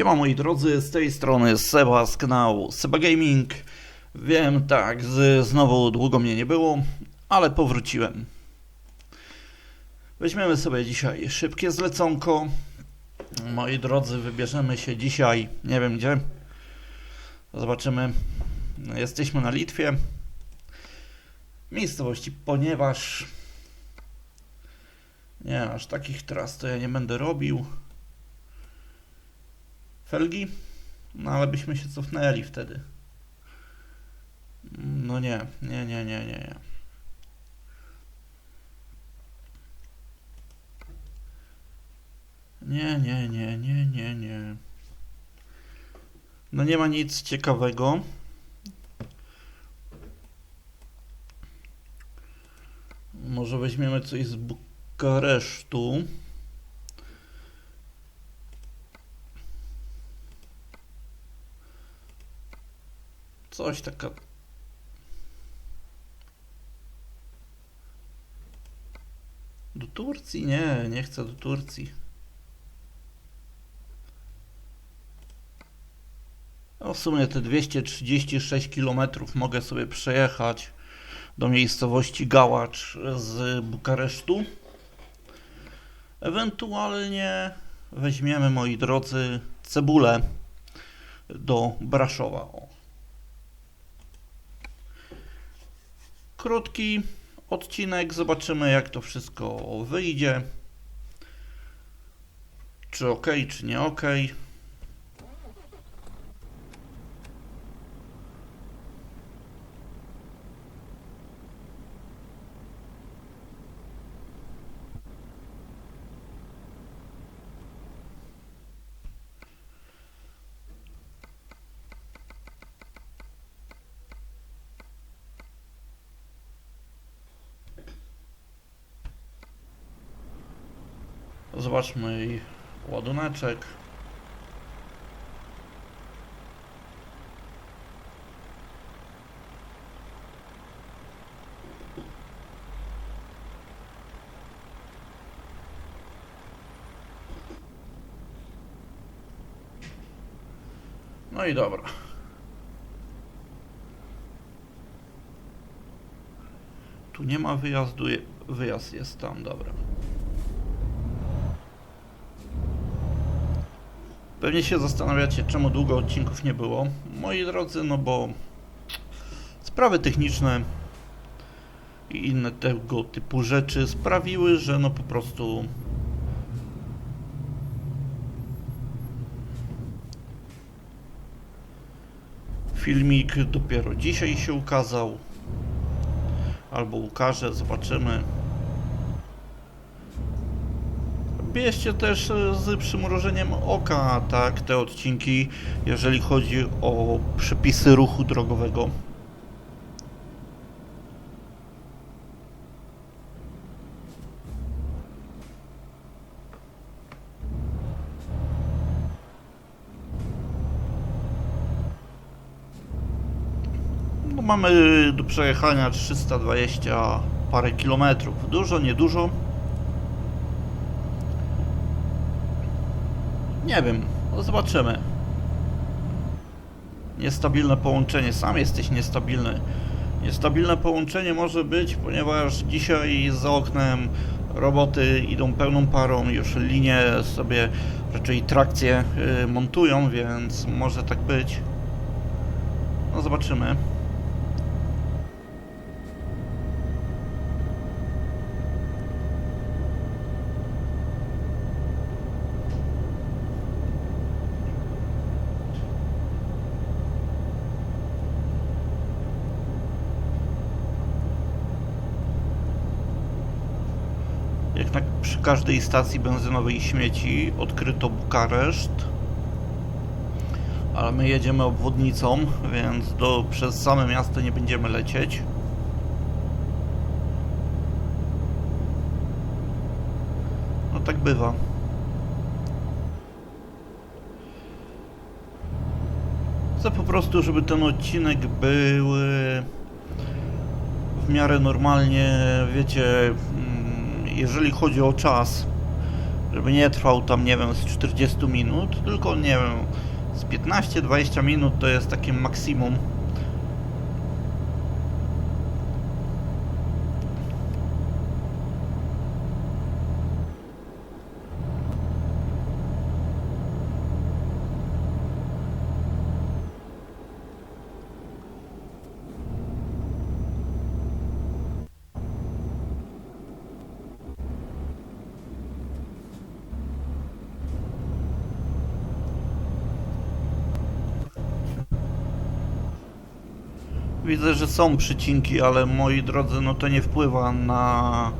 Siema moi drodzy, z tej strony Seba z kanału Seba Gaming. Wiem, tak, z, znowu długo mnie nie było, ale powróciłem. Weźmiemy sobie dzisiaj szybkie zleconko. Moi drodzy, wybierzemy się dzisiaj, nie wiem gdzie. Zobaczymy. Jesteśmy na Litwie. Miejscowości, ponieważ nie, aż takich tras to ja nie będę robił. Felgi? No ale byśmy się cofnęli wtedy. No nie, nie, nie, nie, nie. nie. Nie, nie, nie, nie, nie, nie. No nie ma nic ciekawego. Może weźmiemy coś z Bukaresztu. Coś taka. Do Turcji? Nie, nie chcę do Turcji. No w sumie te 236 km mogę sobie przejechać do miejscowości Gałacz z Bukaresztu. Ewentualnie weźmiemy, moi drodzy, cebulę do Braszowa. O. Krótki odcinek, zobaczymy jak to wszystko wyjdzie. Czy ok, czy nie ok. Zobaczmy jej ładuneczek. No i dobra. Tu nie ma wyjazdu, wyjazd jest tam, dobra. Pewnie się zastanawiacie, czemu długo odcinków nie było. Moi drodzy, no bo sprawy techniczne i inne tego typu rzeczy sprawiły, że no po prostu filmik dopiero dzisiaj się ukazał albo ukaże, zobaczymy. Bierzcie też e, z przymrużeniem oka, tak, te odcinki, jeżeli chodzi o przepisy ruchu drogowego. No, mamy do przejechania 320 parę kilometrów. Dużo, niedużo. Nie wiem, no zobaczymy. Niestabilne połączenie, sam jesteś niestabilny. Niestabilne połączenie może być, ponieważ dzisiaj za oknem roboty idą pełną parą, już linie sobie raczej trakcje y, montują, więc może tak być. No zobaczymy. Jak na, przy każdej stacji benzynowej śmieci odkryto Bukareszt. Ale my jedziemy obwodnicą, więc do, przez same miasto nie będziemy lecieć. No tak bywa. Chcę po prostu, żeby ten odcinek był w miarę normalnie, wiecie, jeżeli chodzi o czas, Żeby nie trwał tam, nie wiem, z 40 minut, tylko nie wiem, z 15-20 minut to jest takie maksimum. Widzę, że są przycinki, ale moi drodzy, no to nie wpływa na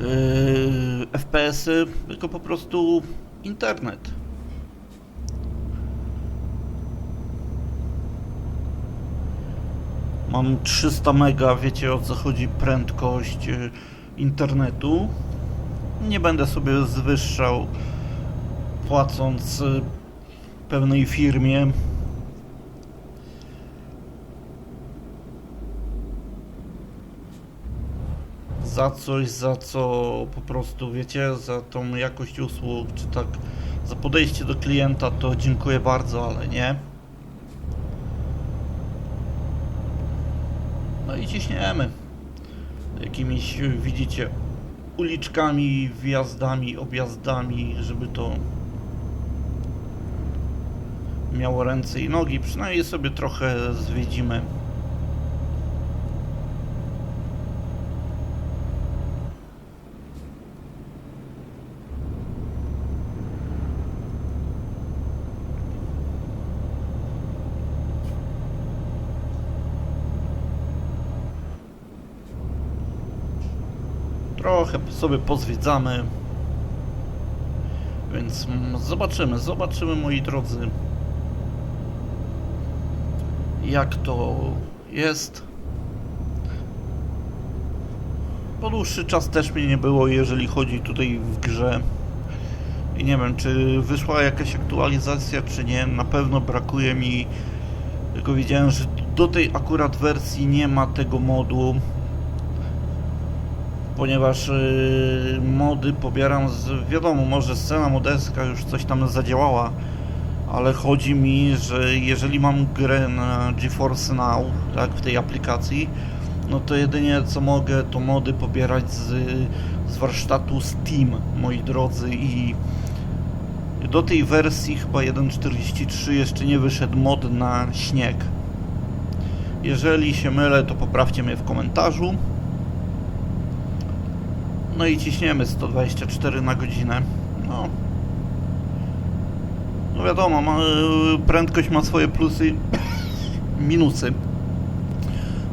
yy, FPS-y, tylko po prostu internet. Mam 300 mega, wiecie o co chodzi, prędkość yy, internetu. Nie będę sobie zwyższał płacąc yy, pewnej firmie za coś, za co po prostu wiecie, za tą jakość usług, czy tak za podejście do klienta, to dziękuję bardzo, ale nie. No i ciśniemy. Jakimiś, widzicie, uliczkami, wjazdami, objazdami, żeby to miało ręce i nogi. Przynajmniej sobie trochę zwiedzimy. Trochę sobie pozwiedzamy. Więc zobaczymy, zobaczymy moi drodzy. Jak to jest. Po dłuższy czas też mnie nie było, jeżeli chodzi tutaj w grze. I nie wiem, czy wyszła jakaś aktualizacja, czy nie. Na pewno brakuje mi. Tylko widziałem, że do tej akurat wersji nie ma tego modu ponieważ yy, mody pobieram z, wiadomo, może scena modelska już coś tam zadziałała, ale chodzi mi, że jeżeli mam grę na GeForce Now, tak, w tej aplikacji, no to jedynie co mogę to mody pobierać z, z warsztatu Steam, moi drodzy i do tej wersji chyba 1.43 jeszcze nie wyszedł mod na śnieg. Jeżeli się mylę, to poprawcie mnie w komentarzu. No i ciśniemy 124 na godzinę. No. No wiadomo, ma, prędkość ma swoje plusy minusy.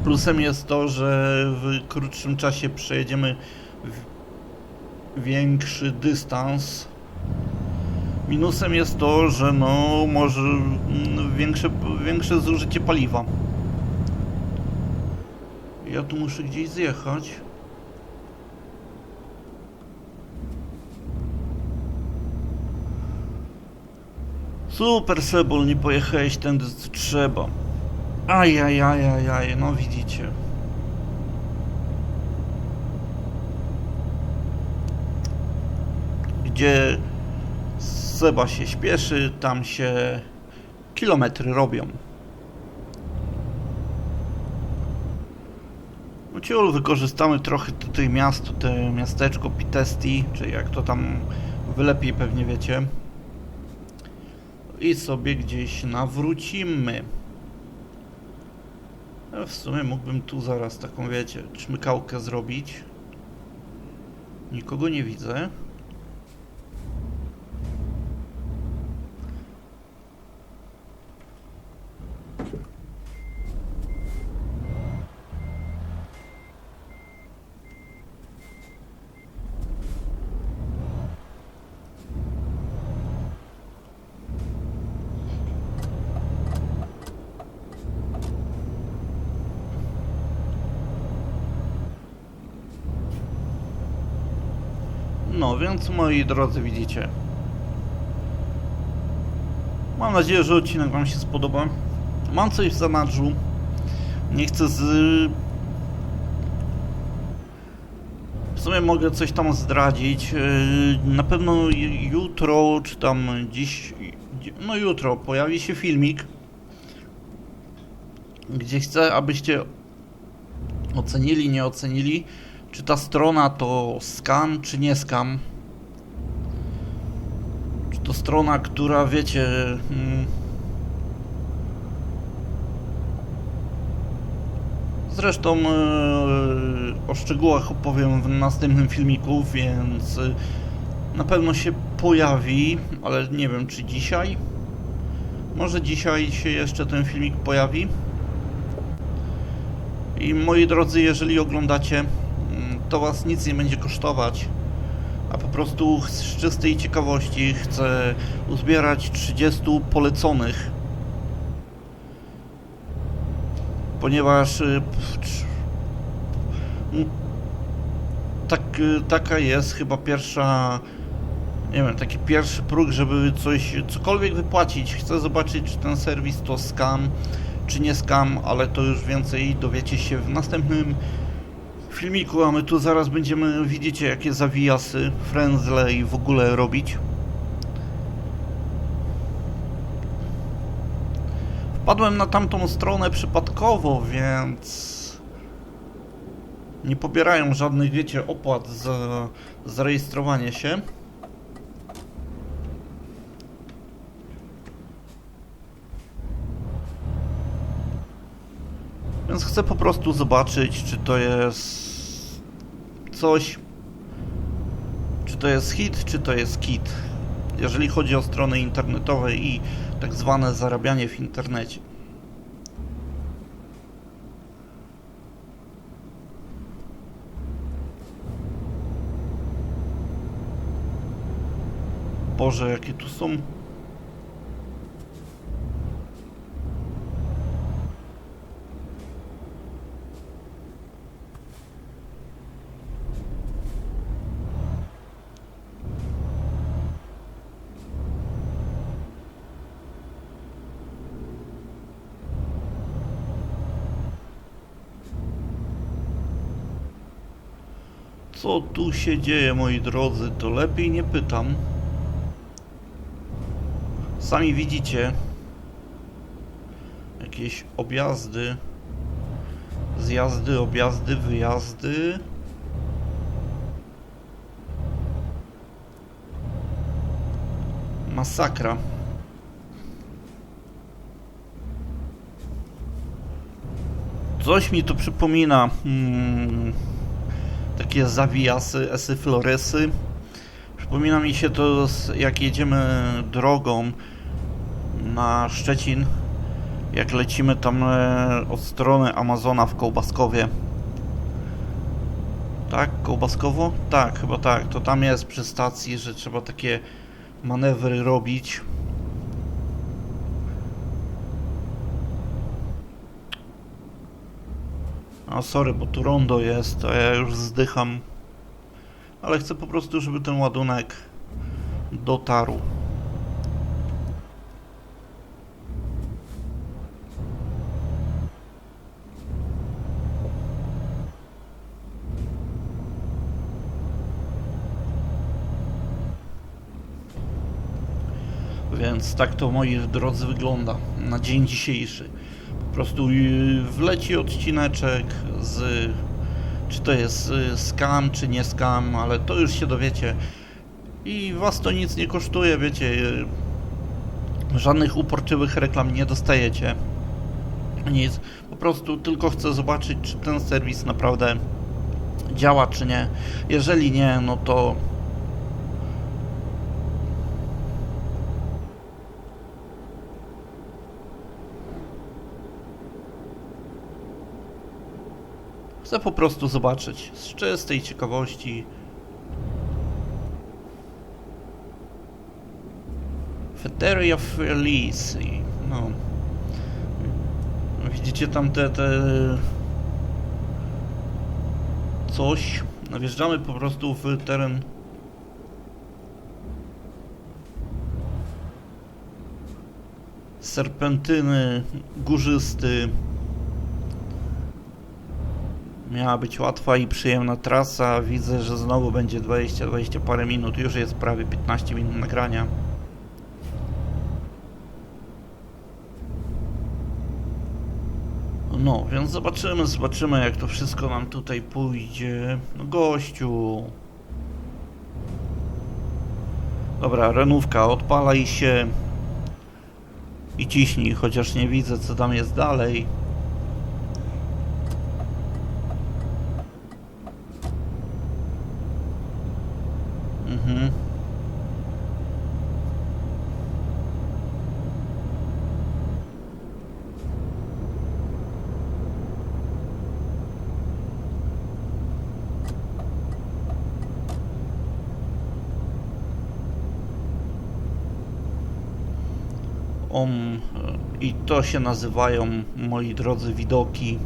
Plusem jest to, że w krótszym czasie przejedziemy większy dystans. Minusem jest to, że no może mm, większe, większe zużycie paliwa. Ja tu muszę gdzieś zjechać. Super Sebol, nie pojechałeś tędy co trzeba. Ajajajajaj, no widzicie. Gdzie Seba się śpieszy, tam się kilometry robią. No ciul, wykorzystamy trochę tutaj miasto, to miasteczko Pitesti, czy jak to tam wy lepiej pewnie wiecie i sobie gdzieś nawrócimy. A w sumie mógłbym tu zaraz taką, wiecie, czmykałkę zrobić. Nikogo nie widzę. No więc moi drodzy widzicie. Mam nadzieję, że odcinek Wam się spodoba. Mam coś w zanadrzu. Nie chcę z... sumie mogę coś tam zdradzić. Yy, Na pewno ju- jutro, czy tam dziś, no jutro pojawi się filmik, gdzie chcę, abyście ocenili, nie ocenili, czy ta strona to scam, czy nie scam. Czy to strona, która wiecie. mm, Zresztą e, o szczegółach opowiem w następnym filmiku, więc e, na pewno się pojawi, ale nie wiem czy dzisiaj. Może dzisiaj się jeszcze ten filmik pojawi. I moi drodzy, jeżeli oglądacie, to was nic nie będzie kosztować. A po prostu z czystej ciekawości chcę uzbierać 30 poleconych. Ponieważ y, tak, y, taka jest chyba pierwsza, nie wiem, taki pierwszy próg, żeby coś, cokolwiek wypłacić. Chcę zobaczyć, czy ten serwis to scam, czy nie scam, ale to już więcej dowiecie się w następnym filmiku, a my tu zaraz będziemy, widzicie, jakie zawijasy, frędzle i w ogóle robić. Wpadłem na tamtą stronę przypadkowo, więc nie pobierają żadnych, wiecie, opłat za zarejestrowanie się. Więc chcę po prostu zobaczyć, czy to jest coś, czy to jest hit, czy to jest kit. Jeżeli chodzi o strony internetowe i tak zwane zarabianie w internecie. Boże, jakie tu są Co tu się dzieje, moi drodzy? To lepiej nie pytam. Sami widzicie jakieś objazdy, zjazdy, objazdy, wyjazdy. Masakra. Coś mi to przypomina. Hmm, takie zawijasy, esy floresy. Przypomina mi się to, jak jedziemy drogą na Szczecin, jak lecimy tam e, od strony Amazona w Kołbaskowie. Tak, Kołbaskowo? Tak, chyba tak. To tam jest przy stacji, że trzeba takie manewry robić. A sorry, bo tu rondo jest, a ja już zdycham. Ale chcę po prostu, żeby ten ładunek dotarł. Więc tak to moi drodzy wygląda na dzień dzisiejszy. Prostu y, wleci odcineczek z czy to jest y, scam, czy nie scam, ale to już się dowiecie. I was to nic nie kosztuje, wiecie. y, Żadnych uporczywych reklam nie dostajecie. Nic. Po prostu tylko chcę zobaczyć, czy ten serwis naprawdę działa, czy nie. Jeżeli nie, no to Chcę po prostu zobaczyć z czystej ciekawości. Feteria Felice. No. Widzicie tam te, te... Coś. No, Wjeżdżamy po prostu w teren serpentyny, górzysty. Miała być łatwa i przyjemna trasa. Widzę, że znowu będzie 20-20 parę minut. Już jest prawie 15 minut nagrania. No, więc zobaczymy, zobaczymy jak to wszystko nam tutaj pójdzie. No gościu. Dobra, renówka, odpalaj się i ciśnij, chociaż nie widzę co tam jest dalej. Om, I to się nazywają, moi drodzy, widoki.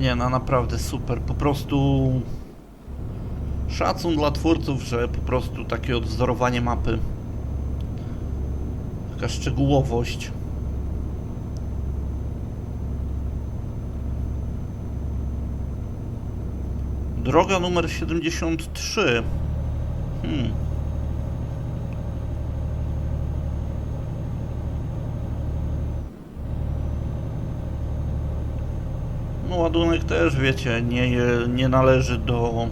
Nie, no naprawdę super. Po prostu szacun dla twórców, że po prostu takie odwzorowanie mapy. Taka szczegółowość. Droga numer 73. Hmm. No ładunek też, wiecie, nie, nie należy do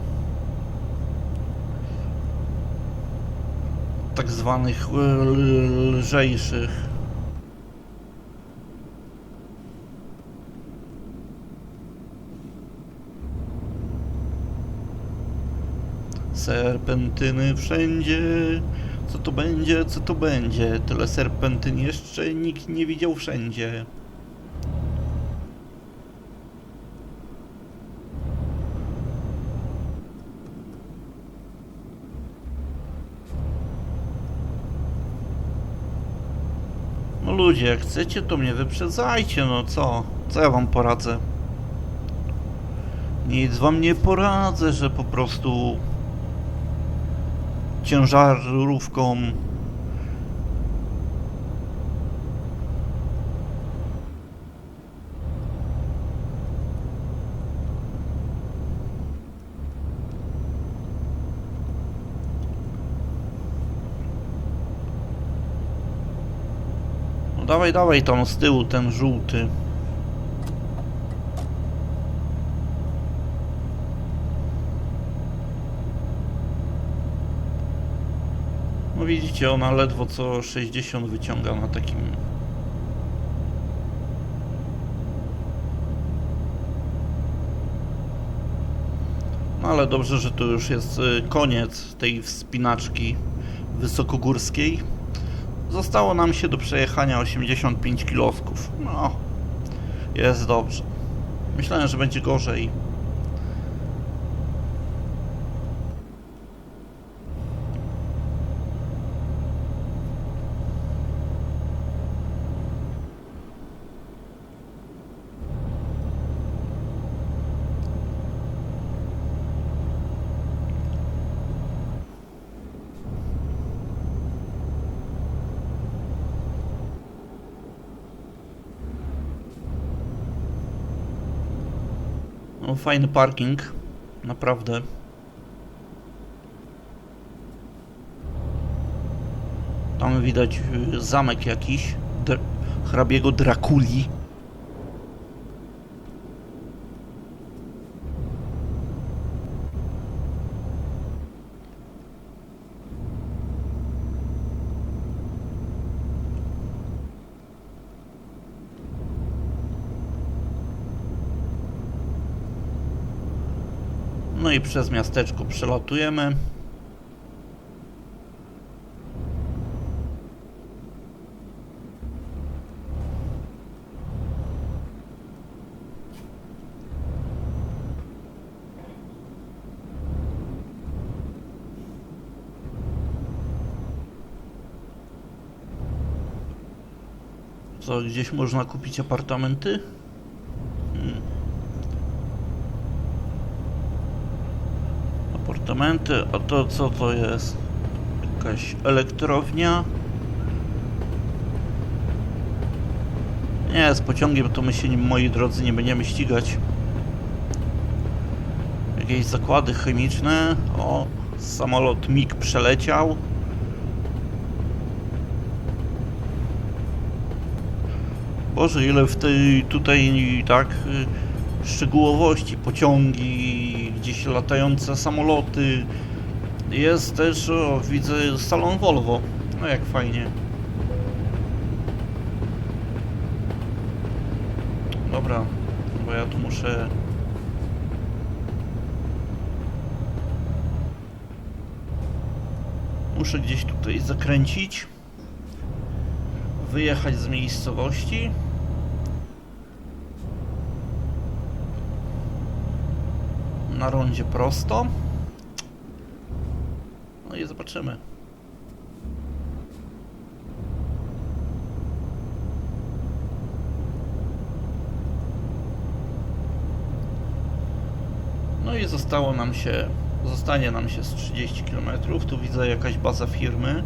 tak zwanych e, lżejszych. Serpentyny wszędzie. Co to będzie, co to będzie? Tyle serpentyn jeszcze nikt nie widział wszędzie. No ludzie, jak chcecie, to mnie wyprzedzajcie, no co? Co ja wam poradzę? Nic wam nie poradzę, że po prostu ciężarówką No dawaj, dawaj tam z tyłu ten żółty. No widzicie, ona ledwo co 60 wyciąga na takim... No ale dobrze, że to już jest y, koniec tej wspinaczki wysokogórskiej. Zostało nam się do przejechania 85 kilosków. No, jest dobrze. Myślałem, że będzie gorzej. No, fajny parking, naprawdę. Tam widać y, zamek jakiś, dr hrabiego Drakuli. No i przez miasteczko przelatujemy. Co, gdzieś można kupić apartamenty? Hmm. Apartamenty, a to co to jest? Jakaś elektrownia? Nie, z pociągiem to my się, moi drodzy, nie będziemy ścigać. Jakieś zakłady chemiczne. O, samolot MiG przeleciał. Boże, ile w tej tutaj tak y, szczegółowości, pociągi, gdzieś latające samoloty. Jest też, o, widzę salon Volvo. No jak fajnie. Dobra, bo ja tu muszę... Muszę gdzieś tutaj zakręcić. Wyjechać z miejscowości. Na rondzie prosto. No i zobaczymy. No i zostało nam się, zostanie nam się z 30 km. Tu widzę jakaś baza firmy.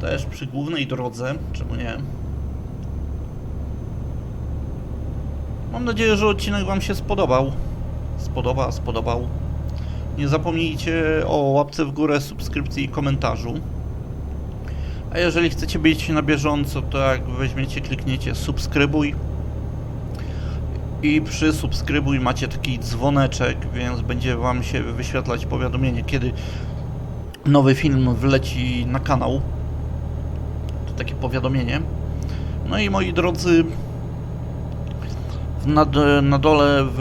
Też przy głównej drodze, czemu nie? Mam nadzieję, że odcinek Wam się spodobał. Spodoba, spodobał. Nie zapomnijcie o łapce w górę, subskrypcji i komentarzu. A jeżeli chcecie być na bieżąco, to jak weźmiecie, klikniecie subskrybuj. I przy subskrybuj macie taki dzwoneczek, więc będzie Wam się wyświetlać powiadomienie, kiedy nowy film wleci na kanał. To takie powiadomienie. No i moi drodzy, w nad, na dole w,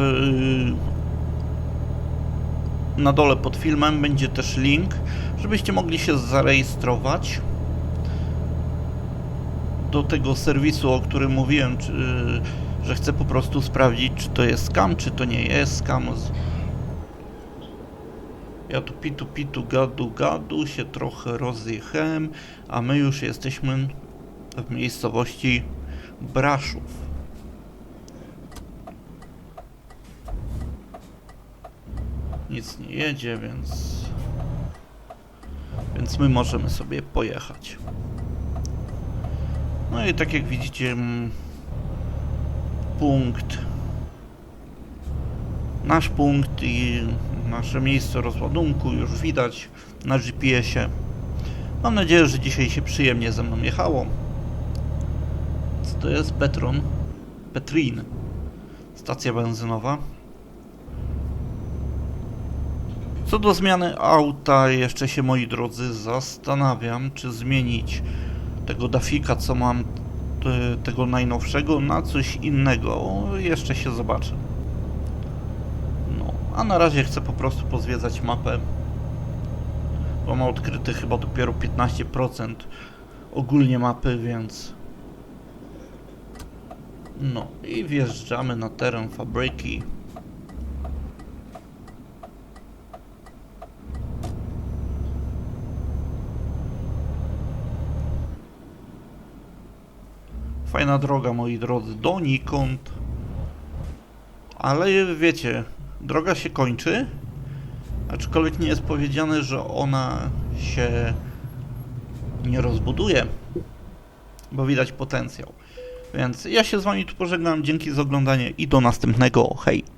na dole pod filmem będzie też link, żebyście mogli się zarejestrować do tego serwisu, o którym mówiłem, czy, że chcę po prostu sprawdzić, czy to jest scam, czy to nie jest scam. Ja tu pitu pitu gadu gadu się trochę rozjechałem, a my już jesteśmy w miejscowości Braszów. Nic nie jedzie, więc... Więc my możemy sobie pojechać. No i tak jak widzicie, mm, punkt, nasz punkt i nasze miejsce rozładunku już widać na GPS-ie. Mam nadzieję, że dzisiaj się przyjemnie ze mną jechało. Co to jest? Petron? Petrin. Stacja benzynowa. Co do zmiany auta, jeszcze się moi drodzy zastanawiam, czy zmienić tego Dafika, co mam, te- tego najnowszego, na coś innego. Jeszcze się zobaczę. No, a na razie chcę po prostu pozwiedzać mapę. Bo ma odkryty chyba dopiero 15% ogólnie mapy, więc... No i wjeżdżamy na teren fabryki. Fajna droga, moi drodzy, donikąd. Ale wiecie, droga się kończy, aczkolwiek nie jest powiedziane, że ona się nie rozbuduje, bo widać potencjał. Więc ja się z wami tu pożegnam, dzięki za oglądanie i do następnego, hej!